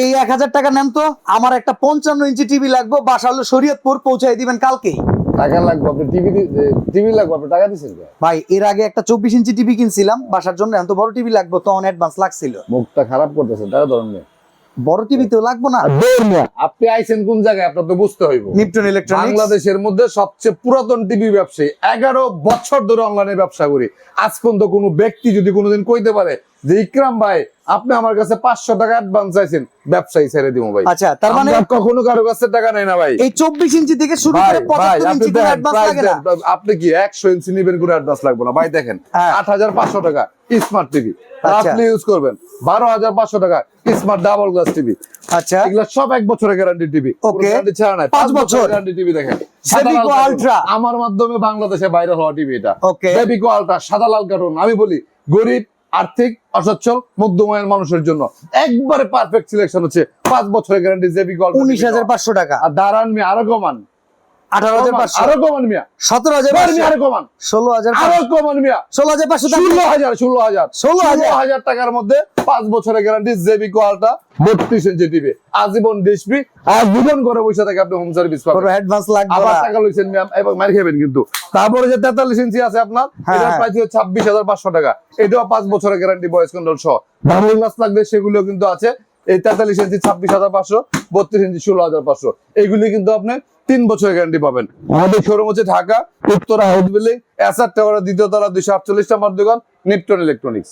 এই এক হাজার টাকা নেন তো। আমার একটা পঞ্চান্ন ইঞ্চি টিভি লাগবে বাসা হলো শরীয়তপুর পৌঁছাই দিবেন কালকেই। টাকা লাগবে আপনি টিভি টিভি লাগবে আপনি টাকা দিচ্ছেন ভাই এর আগে একটা চব্বিশ ইঞ্চি টিভি কিনছিলাম বাসার জন্য এত বড় টিভি লাগবে তখন অ্যাডভান্স লাগছিল। মুখটা খারাপ করতেছেন টাকা ধরেন না। বড় টিভি তো লাগবে না? আপনি আইছেন কোন জায়গায় আপনার তো বুঝতে হইব। নিপটন ইলেকট্রনিক্স বাংলাদেশের মধ্যে সবচেয়ে পুরাতন টিভি ব্যবসায়ী এগারো বছর ধরে অনলাইনে ব্যবসা করি। আজ পর্যন্ত কোনো ব্যক্তি যদি কোনোদিন কইতে পারে যে ইকরাম ভাই আপনি আমার কাছে পাঁচশো টাকা অ্যাডভান্স চাইছেন ব্যবসায়ী ছেড়ে দিব ভাই আচ্ছা তার মানে কখনো কারও কাছে টাকা নেই না ভাই এই চব্বিশ ইঞ্চি থেকে শুরু করে আপনি কি একশো ইঞ্চি নিবেন কোনো অ্যাডভান্স লাগবে না ভাই দেখেন হ্যাঁ। আট হাজার পাঁচশো টাকা স্মার্ট টিভি আচ্ছা। আপনি ইউজ করবেন বারো হাজার পাঁচশো টাকা স্মার্ট ডাবল গ্লাস টিভি আচ্ছা এগুলো সব এক বছরের গ্যারান্টি টিভি. গ্যারান্টি ছাড়া নাই পাঁচ বছর। গ্যারান্টি টিভি দেখেন। কার্টুন। আমার মাধ্যমে বাংলাদেশে বাইরে হওয়া টিভি এটা. বেবিকো আলট্রা সাদা লাল কার্টুন আমি বলি গরিব আর্থিক অসচ্ছল মধ্যময়ের মানুষের জন্য। একবারে পারফেক্ট সিলেকশন হচ্ছে পাঁচ বছরের গ্যারান্টি জেবি গল্প উনিশ হাজার পাঁচশো টাকা। আর দাঁড়ান আরও কমান। আঠারো হাজার পাঁচশো। আরও কমান মিয়া। সতেরো হাজার এবার পাঁচশো। মিয়া আরও কমান। ষোলো হাজার আরও কমান মিয়া। ষোলো হাজার পাঁচশো ষোলো হাজার ষোলো হাজার। ষোলো হাজার? হাজার টাকার মধ্যে পাঁচ বছরের গ্যারান্টি জেবি কোয়ালটা বত্রিশ ইঞ্চি টিভি আজীবন ডিসপি আজীবন করে বসে থাকে আপনি হোম সার্ভিস পাবেন। অ্যাডভান্স লাগবে আবার টাকা লইছেন ম্যাম এবং মার খাবেন কিন্তু। তারপরে যে তেতাল্লিশ ইঞ্চি আছে আপনার হ্যাঁ, এটার হ্যাঁ। প্রাইস হচ্ছে ছাব্বিশ হাজার পাঁচশো টাকা। এটাও পাঁচ বছরের গ্যারান্টি ভয়েস কন্ট্রোল সহ। গ্লাস লাগবে সেগুলো কিন্তু আছে। এই তেতাল্লিশ ইঞ্চি ছাব্বিশ হাজার পাঁচশো বত্রিশ ইঞ্চি ষোলো হাজার পাঁচশো। এইগুলি কিন্তু আপনি তিন বছরের গ্যারান্টি পাবেন। আমাদের শোরুম হচ্ছে Dhaka, Uttara house building SR tower দ্বিতীয় তলা, দুইশো আটচল্লিশ নম্বর দোকান নিপটন ইলেকট্রনিক্স